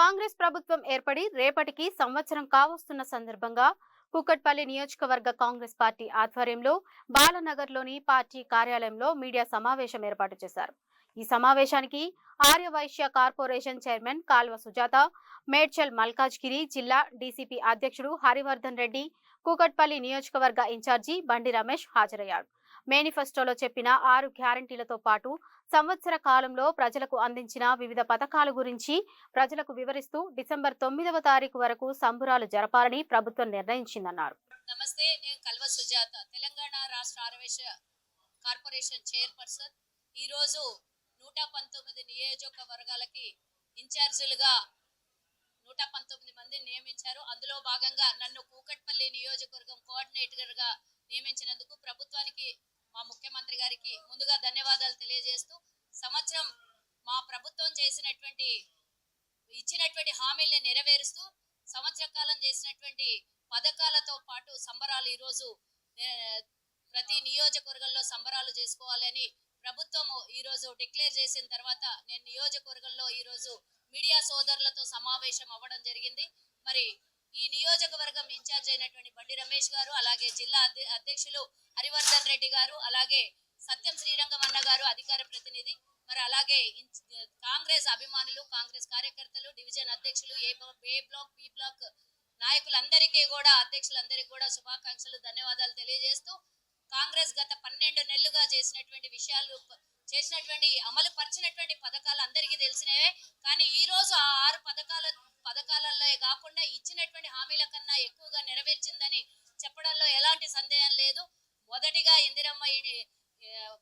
కాంగ్రెస్ ప్రభుత్వం ఏర్పడి రేపటికి సంవత్సరం కావస్తున్న సందర్భంగా కూకట్పల్లి నియోజకవర్గ కాంగ్రెస్ పార్టీ ఆధ్వర్యంలో బాలనగర్లోని పార్టీ కార్యాలయంలో మీడియా సమావేశం ఏర్పాటు చేశారు. ఈ సమావేశానికి ఆర్యవైశ్య కార్పొరేషన్ చైర్మన్ కాల్వ సుజాత మేడ్చల్ మల్కాజ్గిరి జిల్లా డీసీపీ అధ్యక్షుడు హరివర్ధన్ రెడ్డి కూకట్పల్లి నియోజకవర్గ ఇన్ఛార్జి బండి రమేష్ హాజరయ్యారు. మేనిఫెస్టోలో చెప్పిన ఆరు గ్యారంటీలతో పాటు సంవత్సర కాలంలో ప్రజలకు అందించిన వివిధ పథకాల గురించి ప్రజలకు వివరిస్తూ డిసెంబర్ తొమ్మిదవ తారీఖు వరకు సంబురాలు జరపాలని ప్రభుత్వం నిర్ణయించిందన్నారు. నమస్తే నేను కల్వ సుజాత తెలంగాణ రాష్ట్ర ఆరవేశ కార్పొరేషన్ చైర్పర్సన్. ఈరోజు నూట పంతొమ్మిది నియోజకవర్గాలకి ఇన్ఛార్జీలుగా నూట పంతొమ్మిది మందిని నియమించారు. అందులో భాగంగా నన్ను కూకట్పల్లి నియోజకవర్గం కోఆర్డినేటర్గా నియమించినందుకు ప్రభుత్వానికి మా ముఖ్యమంత్రి గారికి ముందుగా ధన్యవాదాలు తెలియజేస్తూ సంవత్సరం మా ప్రభుత్వం చేసినటువంటి ఇచ్చినటువంటి హామీల్ని నెరవేరుస్తూ సంవత్సర కాలం చేసినటువంటి పథకాలతో పాటు సంబరాలు ఈరోజు ప్రతి నియోజకవర్గంలో సంబరాలు చేసుకోవాలని ప్రభుత్వం ఈరోజు డిక్లేర్ చేసిన తర్వాత నేను నియోజకవర్గంలో ఈరోజు మీడియా సోదరులతో సమావేశం అవ్వడం జరిగింది. మరి ఈ నియోజకవర్గం ఇన్ఛార్జ్ అయినటువంటి బండి రమేష్ గారు అలాగే జిల్లా అధ్య- అధ్యక్షులు హరివర్ధన్ రెడ్డి గారు అలాగే సత్యం శ్రీరంగం అన్న గారు అధికార ప్రతినిధి. మరి అలాగే కాంగ్రెస్ అభిమానులు కాంగ్రెస్ కార్యకర్తలు డివిజన్ అధ్యక్షులు A A block B block నాయకులందరికీ కూడా అధ్యక్షులందరికీ కూడా శుభాకాంక్షలు ధన్యవాదాలు తెలియజేస్తూ కాంగ్రెస్ గత పన్నెండు నెలలుగా చేసినటువంటి విషయాలు చేసినటువంటి అమలు పరిచినటువంటి పథకాలు అందరికీ తెలిసినవే. కానీ ఈ రోజు ఆ ఆరు పథకాలలో కాకుండా ఇచ్చినటువంటి హామీల కన్నా ఎక్కువగా నెరవేర్చిందని చెప్పడంలో ఎలాంటి సందేహం లేదు. మొదటిగా ఇందిరమ్మ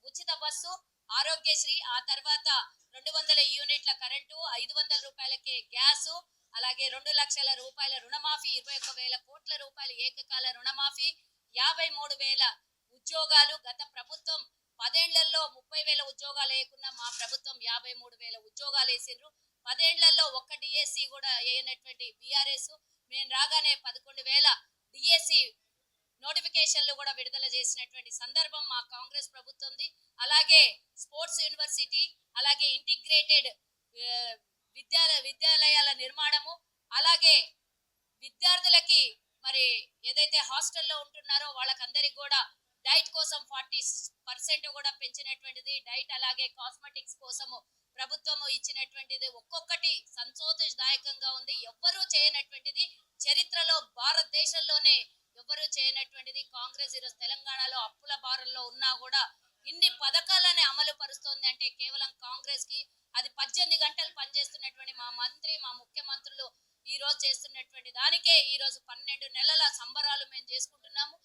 ఉచిత బస్సు ఆరోగ్యశ్రీ ఆ తర్వాత రెండు వందల యూనిట్ల కరెంటు ఐదు వందల రూపాయలకే గ్యాసు అలాగే రెండు లక్షల రూపాయల రుణమాఫీ ఇరవై ఒక్క వేల కోట్ల రూపాయల ఏకకాల రుణమాఫీ యాభై మూడు వేల ఉద్యోగాలు. గత ప్రభుత్వం పదేళ్ళలో ముప్పై వేల ఉద్యోగాలు వేయకుండా మా ప్రభుత్వం యాభై మూడు వేల ఉద్యోగాలు వేసిండ్రు. పదేళ్ళలో ఒక్క డిఎస్సి కూడా వేయనటువంటి బీఆర్ఎస్ మేము రాగానే పదకొండు వేల డిఎస్సి నోటిఫికేషన్లు కూడా విడుదల చేసినటువంటి సందర్భం మా కాంగ్రెస్ ప్రభుత్వంది. అలాగే స్పోర్ట్స్ యూనివర్సిటీ అలాగే ఇంటిగ్రేటెడ్ విద్యాల విద్యాలయాల నిర్మాణము అలాగే విద్యార్థులకి మరి ఏదైతే హాస్టల్లో ఉంటున్నారో వాళ్ళకందరికి కూడా డైట్ కోసం ఫార్టీ పర్సెంట్ కూడా పెంచినటువంటిది. డైట్ అలాగే కాస్మెటిక్స్ కోసము ప్రభుత్వము ఇచ్చినటువంటిది ఒక్కొక్కటి సంతోషదాయకంగా ఉంది. ఎవ్వరూ చేయనటువంటిది చరిత్రలో భారతదేశంలోనే ఎవ్వరూ చేయనటువంటిది. కాంగ్రెస్ ఈరోజు తెలంగాణలో అప్పుల భారంలో ఉన్నా కూడా ఇన్ని పథకాలని అమలు పరుస్తోంది అంటే కేవలం కాంగ్రెస్కి అది పద్దెనిమిది గంటలు పనిచేస్తున్నటువంటి మా మంత్రి మా ముఖ్యమంత్రులు ఈ రోజు చేస్తున్నటువంటి దానికే ఈ రోజు పన్నెండు నెలల సంబరాలు మేము చేసుకుంటున్నాము.